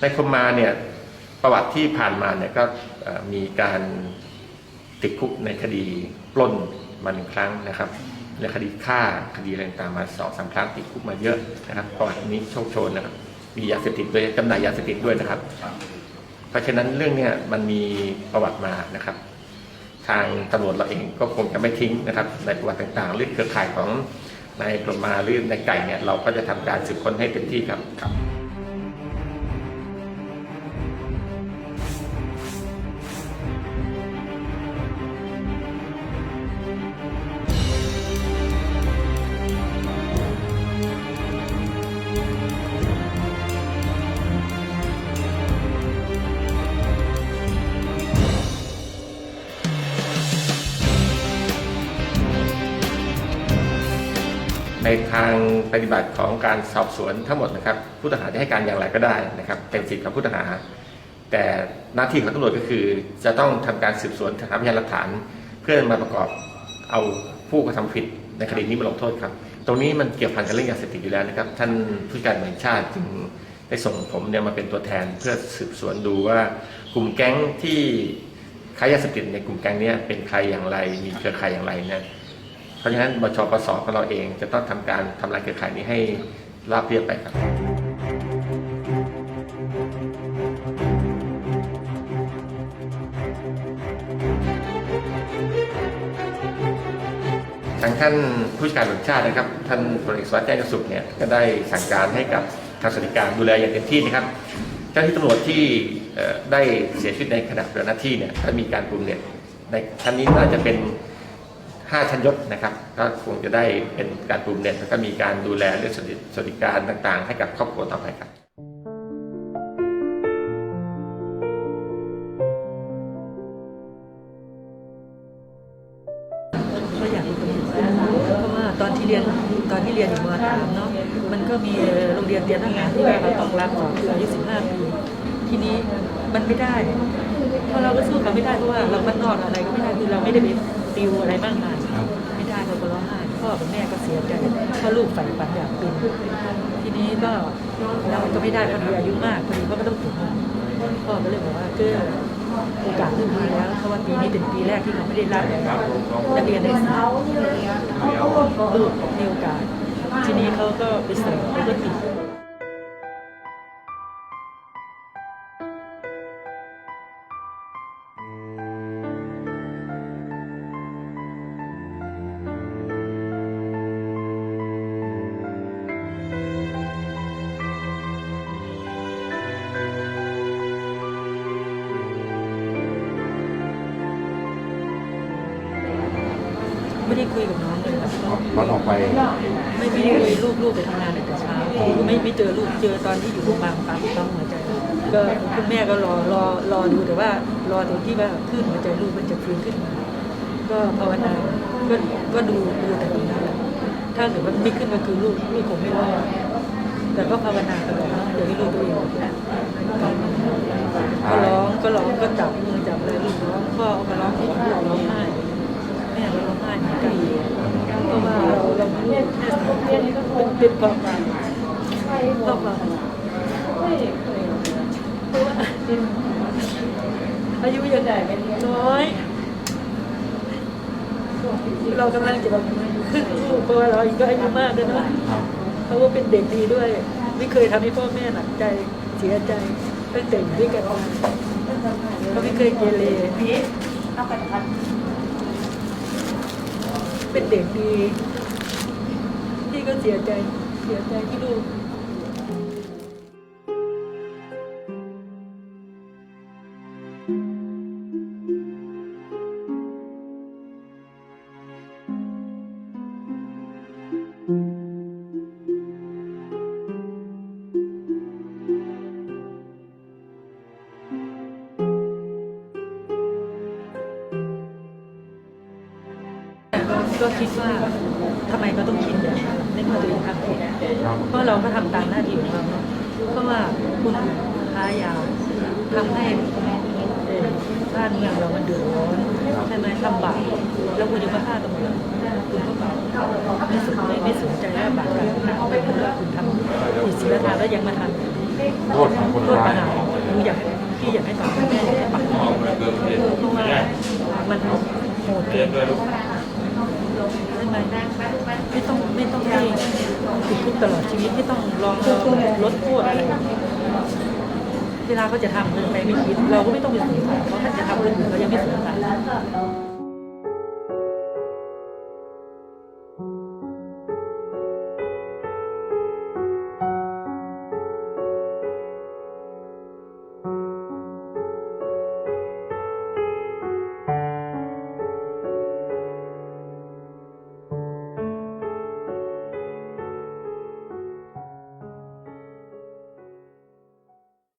ในพรมมาเนี่ยประวัติที่ผ่านมาเนี่ยก็มีการติดคุกในคดีปล้นมาหนึ่งครั้งนะครับในคดีฆ่าคดีอะไรต่างมาสองสามครั้งติดคุกมาเยอะนะครับประวัตินี้โชคโชนนะครับ มียาเสพติดด้วยจำหน่ายยาเสพติดด้วยนะครับ เพราะฉะนั้นเรื่องเนี้ยมันมีประวัติมานะครับ ทางตำรวจเราเองก็คงจะไม่ทิ้งนะครับ ในประวัติต่างๆหรือเครือข่ายของนายกรมมาหรือในายไก่เนี่ยเราก็จะทำการสืบค้นให้เต็มที่ครับ ในทางปฏิบัติของการสอบสวนทั้งหมดนะครับ ผู้ต้องหาจะให้การอย่างไรก็ได้นะครับ เป็นสิทธิ์ของผู้ต้องหา แต่หน้าที่ของตำรวจก็คือ จะต้องทำการสืบสวนหาพยานหลักฐาน เพื่อมาประกอบเอาผู้กระทำผิดในคดีนี้มาลงโทษครับ ตรงนี้มันเกี่ยวพันกับเรื่องยาเสพติดอยู่แล้วนะครับ ท่านผู้การแห่งชาติจึงได้ส่งผมเนี่ยมาเป็นตัวแทนเพื่อสืบสวนดูว่ากลุ่มแก๊งที่ค้ายาเสพติดในกลุ่มแก๊งนี้เป็นใครอย่างไร มีเครือข่ายอย่างไรเนี่ย เพราะฉะนั้นบชปสของเราเองจะต้องทำการทำลายเครือข่ายนี้ให้ราบเรียบไปครับทางท่านผู้จัดการตำรวงชาตินะครับ ท่านพลเอกสวัสดิ์แจ้งสุขเนี่ยก็ได้สั่งการให้กับทางสวัสดิการดูแลอย่างเต็มที่นะครับ เจ้าหน้าที่ตำรวจที่ได้เสียชีวิตในขณะปฏิบัติหน้าที่เนี่ยก็มีการปรุงเนี่ยในชั้นนี้น่าจะเป็น 5 ชั้นยศนะครับ ก็คงจะได้เป็นการปรุงเน็ตแล้วก็มีการดูแลเรื่องสวัสดิการต่างๆ ให้กับครอบครัวต่อไปครับก็อยากเป็นเพราะว่าตอนที่เรียนตอนที่เรียนอยู่มสามเนาะมันก็มีโรงเรียนเตรียมทหารที่ว่าเราต้องรับออกอายุ15ปีทีนี้มันไม่ได้เพราะเราก็สู้เขาไม่ได้เพราะว่าเราบ้านนอกอะไรก็ไม่ได้คือเราไม่ได้ไปติวอะไรมากมาย พ่อกับแม่ก็เสียใจเพราะลูกใฝ่ฝันอยากเป็นทีนี้ก็เราก็ไม่ได้พอดีอายุมากพอดีเขาก็ต้องถึงพ่อก็เลยบอกว่าเก็โอกาสขึ้นมาแล้วเพราะว่าปีนี้เป็นปีแรกที่เขาไม่ได้รับนักเรียนในสายลูกมีโอกาสทีนี้เขาก็ไปสอบแล้วก็ติด ไม่ได้คุยกับน้องเลยครับตอนออกไปไม่ไม่ได้คุยลูกลูกไปทำงานแต่เช้าไม่ไม่เจอลูกเจอตอนที่อยู่โรงพยาบาลปั๊มปั๊มหัวใจก็คุณแม่ก็รอรอรอดูแต่ว่ารอตรงที่ว่าคลื่นหัวใจลูกมันจะฟื้นขึ้นมาก็ภาวนาก็ก็ดูดูแต่ตรงนั้นแหละถ้าเกิดว่าไม่ขึ้นก็คือลูกลูกคงไม่รอดแต่ก็ภาวนาตลอดเดี๋ยวให้ลูกตัวเอง เป็นเป็นความหวังความหวังเพราะอายุยังได้เป็นน้อย เรากำลังจะขึ้นลูกเพราะว่าเราอายุก็อายุมากแล้วเนาะครับเขาก็เป็นเด็กดีด้วย ไม่เคยทำให้พ่อแม่หนักใจเสียใจตั้งแต่อยู่ด้วยกันมาเขาไม่เคยเกเรเป็นเด็กดี พี่ก็เสียใจ เสียใจที่ลูก ว่าทำไมเขาต้องคิดแบบนั้นในเมื่อตัวเองทำผิดครับเพราะเราก็ทำตามหน้าที่ของเราเนาะเพราะว่าคุณค้ายาทำให้เอ่อบ้านเมืองเรามันเดือดร้อนใช่ไหมลำบากแล้วคุณยังมาฆ่าตำรวจคุณก็แบบไม่สนไม่ไม่สนใจว่าบาปอะไรคุณทำคุณว่าคุณทำผิดศีลธรรมแล้วยังมาทำโทษของคนโทษปร้าระยหารหนูอยากให้พี่อยากให้ปรับแม่อยากให้ปรับเพราะว่ามันโหดเกินใช่ ไหมไม่ต้องไม่ต้องให้ติดคุกตลอดชีวิตไม่ต้องรองลดโทษอะไรเวลาเขาจะทำเงินไปไม่คิด เราก็ไม่ต้องไปสนใจเพราะถ้าจะทำเรื่องอื่นเรายังไม่สนใจ